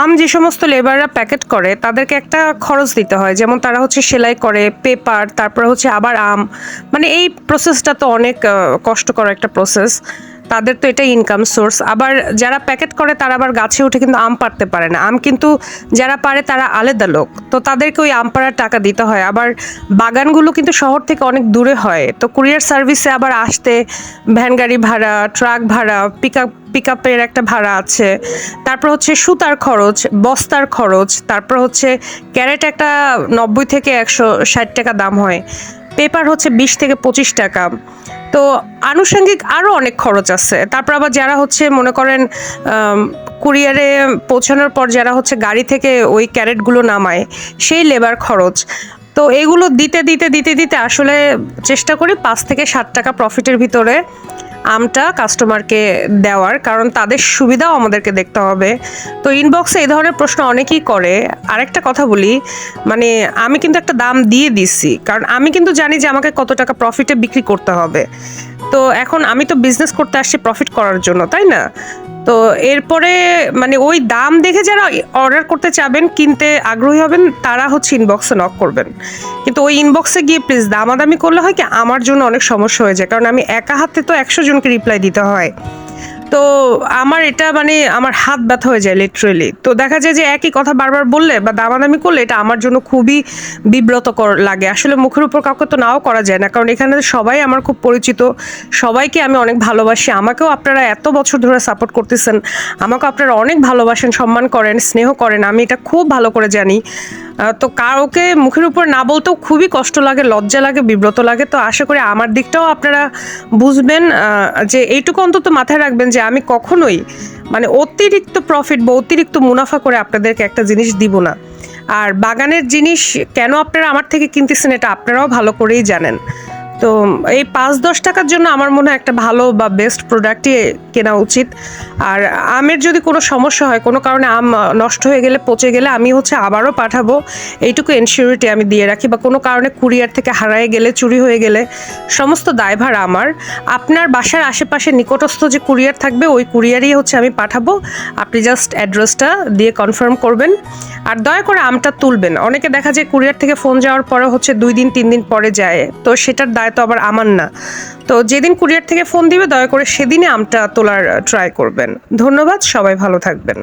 আম যে সমস্ত লেবাররা প্যাকেট করে, তাদেরকে একটা খরচ দিতে হয়। যেমন তারা হচ্ছে সেলাই করে পেপার তারপর হচ্ছে আবার আম। মানে এই প্রসেসটা তো অনেক কষ্টকর একটা প্রসেস তাদের তো এটা ইনকাম সোর্স আবার যারা প্যাকেট করে, তারা আবার গাছে উঠে কিন্তু আম পারতে পারে না। আম কিন্তু যারা পারে তারা আলাদা লোক। তো তাদেরকে ওই আম পাড়ার টাকা দিতে হয়। আবার বাগানগুলো কিন্তু শহর থেকে অনেক দূরে হয়। তো কুরিয়ার সার্ভিসে আবার আসতে, ভ্যান গাড়ি ভাড়া, ট্রাক ভাড়া পিক আপ পিক আপের একটা ভাড়া আছে। তারপর হচ্ছে সুতার খরচ, বস্তার খরচ। তারপর হচ্ছে ক্যারেট একটা নব্বই থেকে একশো ষাট টাকা দাম হয়। পেপার হচ্ছে বিশ থেকে পঁচিশ টাকা। তো আনুষঙ্গিক আরও অনেক খরচ আছে। তারপর আবার যারা হচ্ছে, মনে করেন কুরিয়ারে পৌঁছানোর পর যারা হচ্ছে গাড়ি থেকে ওই ক্যারেটগুলো নামায়, সেই লেবার খরচ। তো এগুলো দিতে দিতে দিতে দিতে আসলে চেষ্টা করি পাঁচ থেকে সাত টাকা প্রফিটের ভিতরে আমটা কাস্টমারকে দেওয়ার, কারণ তাদের সুবিধাও আমাদেরকে দেখতে হবে। তো ইনবক্সে এই ধরনের প্রশ্ন অনেকেই করে। আরেকটা কথা বলি মানে আমি কিন্তু একটা দাম দিয়ে দিচ্ছি কারণ আমি কিন্তু জানি যে আমাকে কত টাকা প্রফিটে বিক্রি করতে হবে। তো এখন আমি তো বিজনেস করতে আসছি প্রফিট করার জন্য, তাই না? তো এরপরে মানে ওই দাম দেখে যারা অর্ডার করতে চাবেন, কিনতে আগ্রহী হবেন, তারা হচ্ছে ইনবক্সে নক করবেন। কিন্তু ওই ইনবক্সে গিয়ে প্লিজ দামাদামি করলে হয় কি, আমার জন্য অনেক সমস্যা হয়ে যায়। কারণ আমি একা হাতে তো একশো জনকে রিপ্লাই দিতে হয়। তো আমার এটা মানে আমার হাত ব্যথা হয়ে যায় লিটারেলি তো দেখা যায় যে একই কথা বারবার বললে বা দামাদামি করলে এটা আমার জন্য খুবই বিব্রতকর লাগে। আসলে মুখের উপর কাউকে তো নাও করা যায় না, কারণ এখানে সবাই আমার খুব পরিচিত। সবাইকে আমি অনেক ভালোবাসি। আমাকেও আপনারা এত বছর ধরে সাপোর্ট করতেছেন। আমাকে আপনারা অনেক ভালোবাসেন, সম্মান করেন, স্নেহ করেন। আমি এটা খুব ভালো করে জানি। তো কাউকে মুখের উপর না বলতেও খুবই কষ্ট লাগে, লজ্জা লাগে, বিব্রত লাগে। তো আশা করি আমার দিকটাও আপনারা বুঝবেন যে এইটুকু অন্তত মাথায় রাখবেন যে আমি কখনোই মানে অতিরিক্ত প্রফিট বা অতিরিক্ত মুনাফা করে আপনাদেরকে একটা জিনিস দিব না। আর বাগানের জিনিস কেন আপনারা আমার থেকে কিনতেছেন এটা আপনারাও ভালো করেই জানেন। তো এই পাঁচ দশ টাকার জন্য আমার মনে হয় একটা ভালো বা বেস্ট প্রোডাক্টই কেনা উচিত। আর আমের যদি কোনো সমস্যা হয়, কোনো কারণে আম নষ্ট হয়ে গেলে, পচে গেলে আমি হচ্ছে আবারও পাঠাবো। এইটুকু এনশিওরিটি আমি দিয়ে রাখি বা কোনো কারণে কুরিয়ার থেকে হারায় গেলে, চুরি হয়ে গেলে, সমস্ত দায়ভার আমার। আপনার বাসার আশেপাশে নিকটস্থ যে কুরিয়ার থাকবে, ওই কুরিয়ারই হচ্ছে আমি পাঠাবো। আপনি জাস্ট অ্যাড্রেসটা দিয়ে কনফার্ম করবেন। আর দয়া করে আমটা তুলবেন। অনেকে দেখা যায় কুরিয়ার থেকে ফোন যাওয়ার পরে হচ্ছে দুই দিন, তিন দিন পরে যায়। তো সেটার দায় তো আবার আমার না। তো যেদিন কুরিয়ার থেকে ফোন দিবে, দয়া করে সেদিনে আমটা তোলার ট্রাই করবেন। ধন্যবাদ, সবাই ভালো থাকবেন।